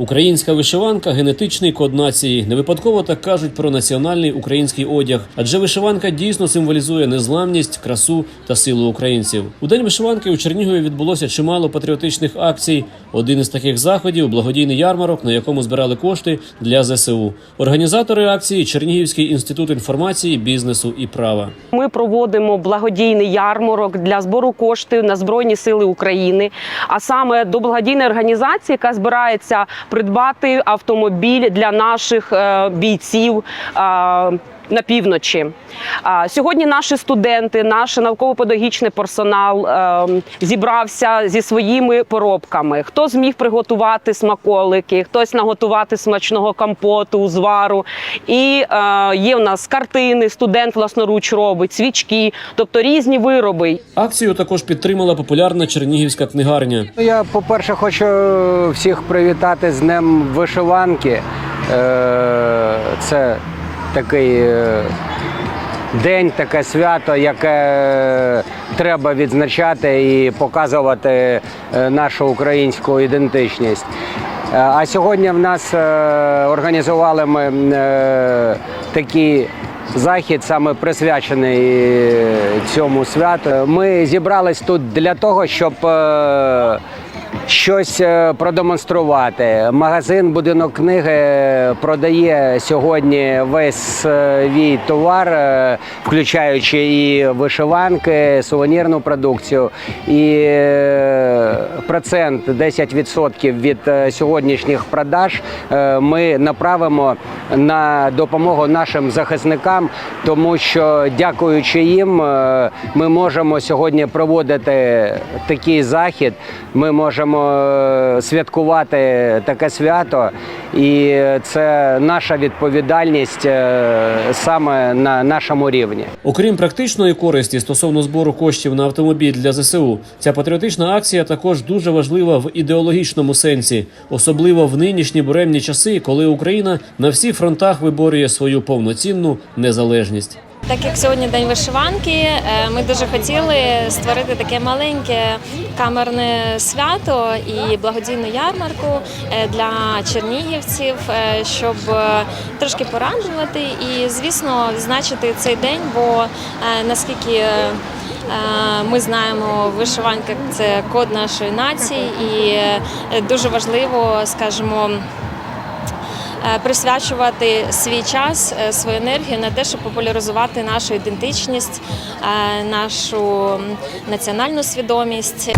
Українська вишиванка генетичний код нації. Не випадково так кажуть про національний український одяг, адже вишиванка дійсно символізує незламність, красу та силу українців. У день вишиванки у Чернігові відбулося чимало патріотичних акцій. Один із таких заходів благодійний ярмарок, на якому збирали кошти для ЗСУ. Організатори акції Чернігівський інститут інформації, бізнесу і права. Ми проводимо благодійний ярмарок для збору коштів на Збройні Сили України, а саме до благодійної організації, яка збирається придбати автомобіль для наших е, бійців. е, на півночі сьогодні наші студенти, наш науково-педагогічний персонал е, зібрався зі своїми поробками. Хто зміг приготувати смаколики, хтось наготувати смачного компоту, узвару. І е, є в нас картини, студент власноруч робить, свічки, тобто різні вироби. Акцію також підтримала популярна чернігівська книгарня. Я, по-перше, хочу всіх привітати з Днем вишиванки. Е, Це такий е, день, таке свято, яке треба відзначати і показувати е, нашу українську ідентичність. Е, А сьогодні в нас е, організували ми е, такий захід, саме присвячений е, цьому святу. Ми зібрались тут для того, щоб е, щось е, продемонструвати. Магазин будинок книги продає сьогодні весь свій товар, е, включаючи і вишиванки, сувенірну продукцію. І е, процент 10% від е, сьогоднішніх продаж е, ми направимо на допомогу нашим захисникам, тому що дякуючи їм, е, ми можемо сьогодні проводити такий захід. Ми можемо е, святкувати таке свято, і це наша відповідальність е, саме на нашому рівні. Окрім практичної користі стосовно збору коштів на автомобіль для ЗСУ, ця патріотична акція також дуже важлива в ідеологічному сенсі, особливо в нинішні буремні часи, коли Україна на всіх фронтах виборює свою повноцінну незалежність. Так як сьогодні день вишиванки, е, ми дуже хотіли створити таке маленьке камерне свято і благодійну ярмарку е, для чернігівців, е, щоб трошки порадувати і, звісно, відзначити цей день, бо наскільки ми знаємо, вишиванка це код нашої нації, і дуже важливо, скажімо, присвячувати свій час, е, свою енергію на те, щоб популяризувати нашу ідентичність, е, нашу національну свідомість.